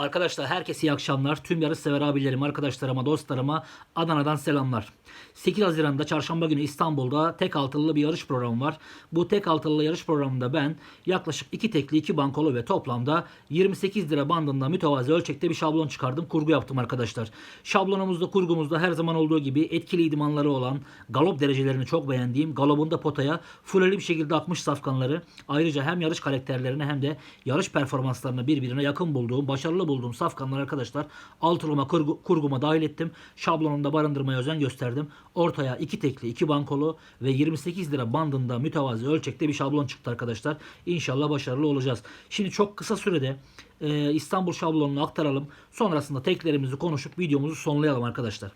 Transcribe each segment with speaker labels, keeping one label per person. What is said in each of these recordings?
Speaker 1: Arkadaşlar herkese iyi akşamlar. Tüm yarış sever abilerim, arkadaşlarıma, dostlarıma Adana'dan selamlar. 8 Haziran'da çarşamba günü İstanbul'da tek altılı bir yarış programı var. Bu tek altılı yarış programında ben yaklaşık 2 tekli 2 bankolu ve toplamda 28 lira bandında mütevazi ölçekte bir şablon çıkardım. Kurgu yaptım arkadaşlar. Şablonumuzda kurgumuzda her zaman olduğu gibi etkili idmanları olan galop derecelerini çok beğendiğim galopunda potaya fulleli bir şekilde akmış safkanları ayrıca hem yarış karakterlerine hem de yarış performanslarına birbirine yakın bulduğum, başarılı bulduğum safkanlar arkadaşlar altılama kurgu, kurguma dahil ettim. Şablonunda barındırmaya özen gösterdim. Ortaya iki tekli, iki bankolu ve 28 lira bandında mütevazi ölçekte bir şablon çıktı arkadaşlar. İnşallah başarılı olacağız. Şimdi çok kısa sürede e, İstanbul şablonunu aktaralım. Sonrasında teklerimizi konuşup videomuzu sonlayalım arkadaşlar.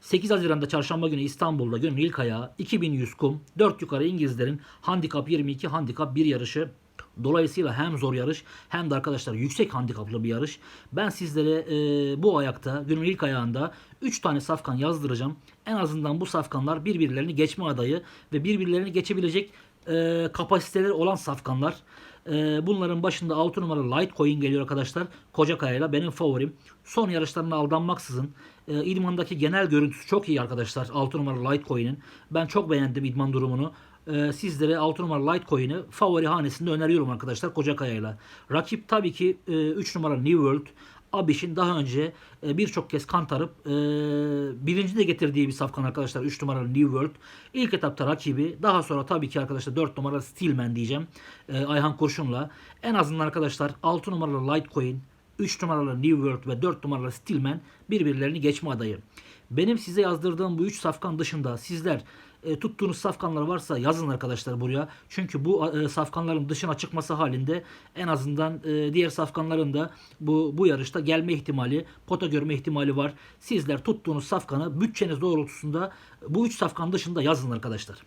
Speaker 1: 8 Haziran'da çarşamba günü İstanbul'da günün ilk ayağı 2100 kum 4 yukarı İngilizlerin handikap 22 handikap 1 yarışı Dolayısıyla hem zor yarış hem de arkadaşlar yüksek handikaplı bir yarış. Ben sizlere e, bu ayakta günün ilk ayağında 3 tane safkan yazdıracağım. En azından bu safkanlar birbirlerini geçme adayı ve birbirlerini geçebilecek e, kapasiteleri olan safkanlar. E, bunların başında 6 numaralı Litecoin geliyor arkadaşlar. Kocakaya'yla benim favorim. Son yarışlarına aldanmaksızın e, idmandaki genel görüntüsü çok iyi arkadaşlar 6 numaralı Litecoin'in. Ben çok beğendim idman durumunu e, sizlere 6 numara Litecoin'i favori hanesinde öneriyorum arkadaşlar Kocakaya'yla. Rakip tabii ki e, 3 numara New World. Abiş'in daha önce e, birçok kez kantarıp e, birinci de getirdiği bir safkan arkadaşlar 3 numaralı New World. İlk etapta rakibi daha sonra tabii ki arkadaşlar 4 numaralı Steelman diyeceğim e, Ayhan Kurşun'la. En azından arkadaşlar 6 numaralı Litecoin, 3 numaralı New World ve 4 numaralı Steelman birbirlerini geçme adayı. Benim size yazdırdığım bu 3 safkan dışında sizler e, tuttuğunuz safkanlar varsa yazın arkadaşlar buraya. Çünkü bu e, safkanların dışına çıkması halinde en azından e, diğer safkanların da bu bu yarışta gelme ihtimali, pota görme ihtimali var. Sizler tuttuğunuz safkanı bütçeniz doğrultusunda bu 3 safkan dışında yazın arkadaşlar.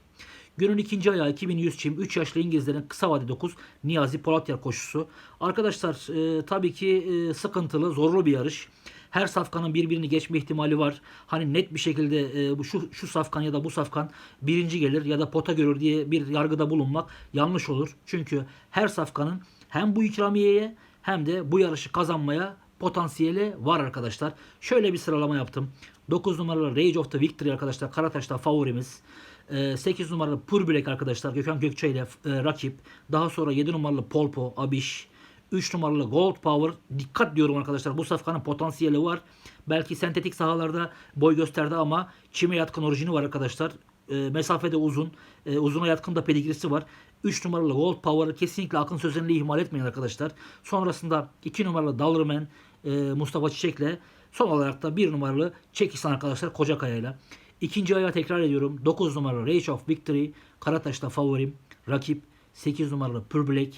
Speaker 1: Günün ikinci ayağı 2100 çim 3 yaşlı İngilizlerin kısa vade 9 Niyazi Polatyer koşusu. Arkadaşlar e, tabii ki e, sıkıntılı, zorlu bir yarış. Her safkanın birbirini geçme ihtimali var. Hani net bir şekilde e, bu şu şu safkan ya da bu safkan birinci gelir ya da pota görür diye bir yargıda bulunmak yanlış olur. Çünkü her safkanın hem bu ikramiyeye hem de bu yarışı kazanmaya potansiyeli var arkadaşlar. Şöyle bir sıralama yaptım. 9 numaralı Rage of the Victory arkadaşlar Karataş'ta favorimiz. 8 numaralı Purbilek arkadaşlar Gökhan Gökçe ile e, rakip. Daha sonra 7 numaralı Polpo, Abiş. 3 numaralı Gold Power. Dikkat diyorum arkadaşlar. Bu safkanın potansiyeli var. Belki sentetik sahalarda boy gösterdi ama çime yatkın orijini var arkadaşlar. E, mesafede uzun. E, uzuna yatkın da pedigrisi var. 3 numaralı Gold Power kesinlikle akın sözlerini ihmal etmeyin arkadaşlar. Sonrasında 2 numaralı Dallerman e, Mustafa Çiçek'le son olarak da 1 numaralı Çekistan arkadaşlar Kocakaya'yla. İkinci ayağı tekrar ediyorum. 9 numaralı Rage of Victory. Karataş'ta favorim. Rakip 8 numaralı Pure Black.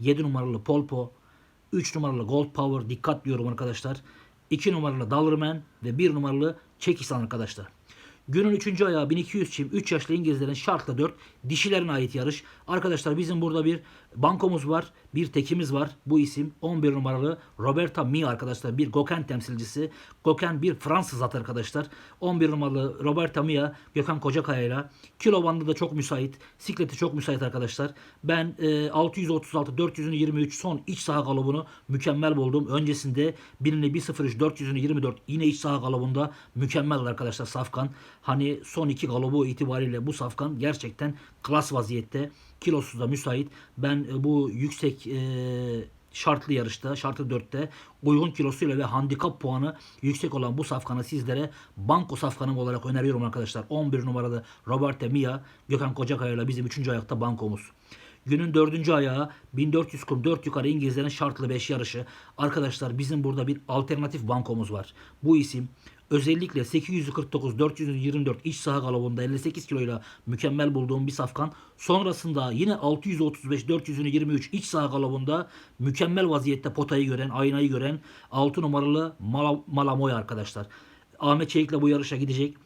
Speaker 1: 7 numaralı Polpo. 3 numaralı Gold Power. Dikkat diyorum arkadaşlar. 2 numaralı Dallerman ve 1 numaralı Çekistan arkadaşlar. Günün 3. ayağı 1200 çim 3 yaşlı İngilizlerin şartla 4 dişilerine ait yarış. Arkadaşlar bizim burada bir bankomuz var. Bir tekimiz var. Bu isim 11 numaralı Roberta Mi arkadaşlar. Bir Goken temsilcisi. Goken bir Fransız at arkadaşlar. 11 numaralı Roberta Mia Gökhan Kocakaya ile kilo bandı da çok müsait. Sikleti çok müsait arkadaşlar. Ben e, 636 423 son iç saha galobunu mükemmel buldum. Öncesinde birini 1.03 424 yine iç saha galobunda mükemmel arkadaşlar Safkan. Hani son iki galobu itibariyle bu Safkan gerçekten klas vaziyette. Kilosu da müsait. Ben e, bu yüksek e, şartlı yarışta, şartlı 4'te uygun kilosuyla ve handikap puanı yüksek olan bu safkanı sizlere banko safkanım olarak öneriyorum arkadaşlar. 11 numaralı Robert Mia, Gökhan Kocakaya ile bizim 3. ayakta bankomuz. Günün dördüncü ayağı 1400 kum 4 yukarı İngilizlerin şartlı 5 yarışı. Arkadaşlar bizim burada bir alternatif bankomuz var. Bu isim özellikle 849 424 iç saha galobunda 58 kiloyla mükemmel bulduğum bir safkan. Sonrasında yine 635 423 iç saha galobunda mükemmel vaziyette potayı gören, aynayı gören 6 numaralı Mal Malamoy arkadaşlar. Ahmet Çelik'le bu yarışa gidecek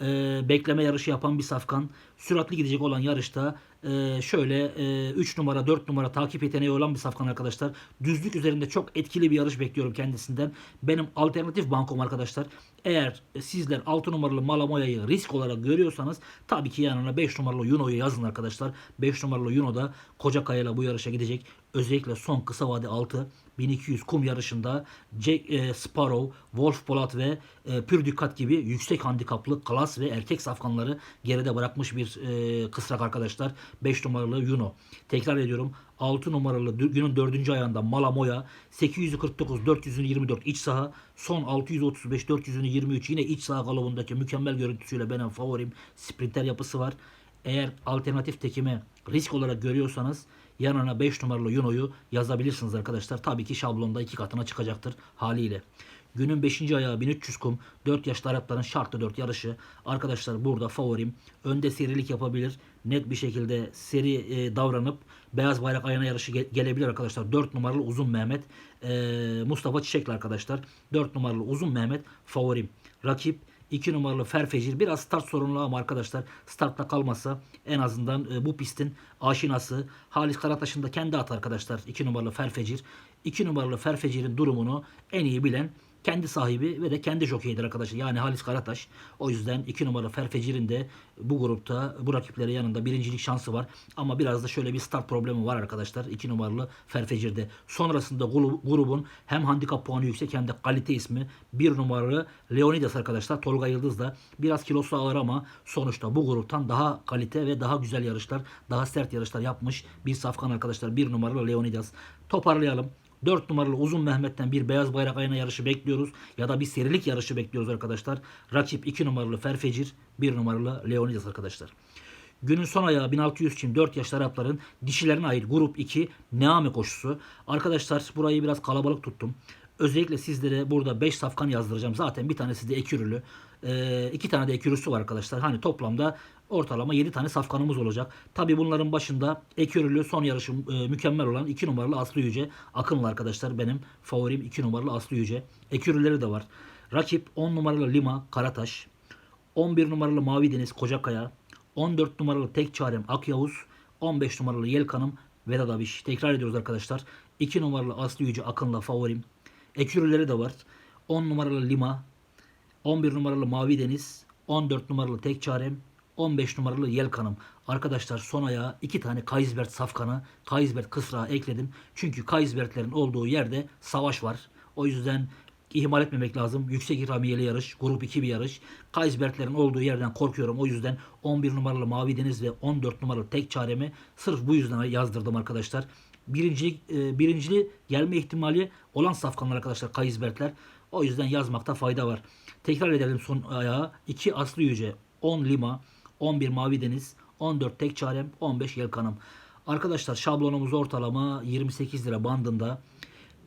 Speaker 1: e, bekleme yarışı yapan bir safkan. Süratli gidecek olan yarışta e, şöyle e, 3 numara 4 numara takip yeteneği olan bir safkan arkadaşlar. Düzlük üzerinde çok etkili bir yarış bekliyorum kendisinden. Benim alternatif bankom arkadaşlar. Eğer sizler 6 numaralı Malamoya'yı risk olarak görüyorsanız tabii ki yanına 5 numaralı Yuno'yu yazın arkadaşlar. 5 numaralı Yuno da Kocakaya'yla bu yarışa gidecek. Özellikle son kısa vade 6 1200 kum yarışında Jack e, Sparrow, Wolf Polat ve e, Pür Dikkat gibi yüksek handikaplı klas ve erkek safkanları geride bırakmış bir e, kısrak arkadaşlar. 5 numaralı Yuno. Tekrar ediyorum. 6 numaralı günün 4. ayağında Malamoya 849 424 iç saha son 635 423 yine iç saha galobundaki mükemmel görüntüsüyle benim favorim sprinter yapısı var. Eğer alternatif tekime risk olarak görüyorsanız yanına 5 numaralı Yuno'yu yazabilirsiniz arkadaşlar. Tabii ki şablonda iki katına çıkacaktır haliyle. Günün 5. ayağı 1300 kum. 4 yaşlı Arapların şartlı 4 yarışı. Arkadaşlar burada favorim. Önde serilik yapabilir. Net bir şekilde seri e, davranıp beyaz bayrak ayağına yarışı ge- gelebilir arkadaşlar. 4 numaralı Uzun Mehmet. e, Mustafa Çiçekli arkadaşlar. 4 numaralı Uzun Mehmet favorim. Rakip 2 numaralı Ferfecir. Biraz start sorunlu ama arkadaşlar startta kalmasa en azından e, bu pistin aşinası. Halis Karataş'ın da kendi atı arkadaşlar. 2 numaralı Ferfecir. 2 numaralı Ferfecir'in durumunu en iyi bilen kendi sahibi ve de kendi jokeyidir arkadaşlar. Yani Halis Karataş. O yüzden 2 numaralı Ferfecir'in de bu grupta bu rakipleri yanında birincilik şansı var. Ama biraz da şöyle bir start problemi var arkadaşlar. 2 numaralı Ferfecir'de. Sonrasında gru- grubun hem handikap puanı yüksek hem de kalite ismi 1 numaralı Leonidas arkadaşlar. Tolga Yıldız da biraz kilosu ağır ama sonuçta bu gruptan daha kalite ve daha güzel yarışlar, daha sert yarışlar yapmış bir safkan arkadaşlar. 1 numaralı Leonidas. Toparlayalım. 4 numaralı Uzun Mehmet'ten bir beyaz bayrak ayına yarışı bekliyoruz. Ya da bir serilik yarışı bekliyoruz arkadaşlar. Rakip 2 numaralı Ferfecir, 1 numaralı Leonidas arkadaşlar. Günün son ayağı 1600 için 4 yaşlı Arapların dişilerine ait grup 2 Neame koşusu. Arkadaşlar burayı biraz kalabalık tuttum. Özellikle sizlere burada 5 safkan yazdıracağım. Zaten bir tanesi de ekürülü. Ee, iki tane de ekürüsü var arkadaşlar. Hani toplamda ortalama 7 tane safkanımız olacak. Tabi bunların başında ekürülü son yarışı e, mükemmel olan 2 numaralı Aslı Yüce. Akınlı arkadaşlar benim favorim 2 numaralı Aslı Yüce. Ekürüleri de var. Rakip 10 numaralı Lima Karataş. 11 numaralı Mavi Deniz Kocakaya, 14 numaralı Tek Çarem Ak Yavuz, 15 numaralı Yelkanım Vedat Abiş. Tekrar ediyoruz arkadaşlar. 2 numaralı Aslı Yüce Akın'la favorim. Ekürüleri de var. 10 numaralı Lima, 11 numaralı Mavi Deniz, 14 numaralı Tek Çarem, 15 numaralı Yelkanım. Arkadaşlar son ayağa iki tane Kaysbert safkanı, Kaysbert kısrağı ekledim. Çünkü Kaysbertlerin olduğu yerde savaş var. O yüzden ihmal etmemek lazım. Yüksek ikramiyeli yarış, grup 2 bir yarış. Kaysbertlerin olduğu yerden korkuyorum. O yüzden 11 numaralı Mavi Deniz ve 14 numaralı Tek Çaremi sırf bu yüzden yazdırdım arkadaşlar. Birincilik, e, birinciliği gelme ihtimali olan safkanlar arkadaşlar Kaysbertler. O yüzden yazmakta fayda var. Tekrar edelim son ayağı. 2 Aslı Yüce, 10 Lima, 11 Mavi Deniz, 14 Tek Çarem, 15 Yelkanım. Arkadaşlar şablonumuz ortalama 28 lira bandında.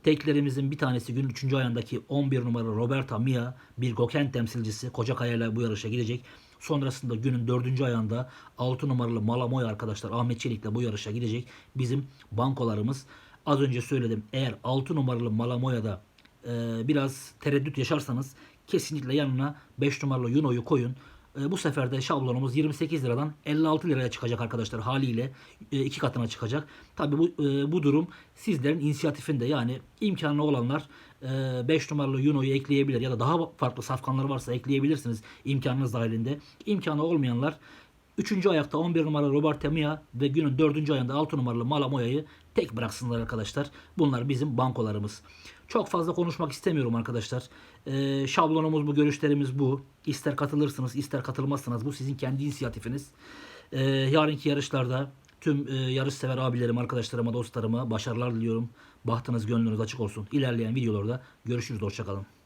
Speaker 1: Teklerimizin bir tanesi günün 3. ayındaki 11 numaralı Roberta Mia bir Goken temsilcisi Kocakaya ile bu yarışa gidecek. Sonrasında günün 4. ayında 6 numaralı Malamoy arkadaşlar Ahmet Çelik de bu yarışa gidecek. Bizim bankolarımız az önce söyledim eğer 6 numaralı Malamoya'da e, biraz tereddüt yaşarsanız kesinlikle yanına 5 numaralı Yuno'yu koyun. E, bu sefer de şablonumuz 28 liradan 56 liraya çıkacak arkadaşlar haliyle e, iki katına çıkacak. Tabi bu e, bu durum sizlerin inisiyatifinde yani imkanı olanlar 5 numaralı Yuno'yu ekleyebilir ya da daha farklı safkanlar varsa ekleyebilirsiniz imkanınız dahilinde. İmkanı olmayanlar 3. ayakta 11 numaralı Robert Mia ve günün 4. ayında 6 numaralı Malamoya'yı tek bıraksınlar arkadaşlar. Bunlar bizim bankolarımız. Çok fazla konuşmak istemiyorum arkadaşlar. Ee, şablonumuz bu, görüşlerimiz bu. İster katılırsınız, ister katılmazsınız. Bu sizin kendi inisiyatifiniz. Ee, yarınki yarışlarda tüm e, yarış sever abilerim, arkadaşlarıma, dostlarıma başarılar diliyorum. Bahtınız, gönlünüz açık olsun. İlerleyen videolarda görüşürüz. Hoşçakalın.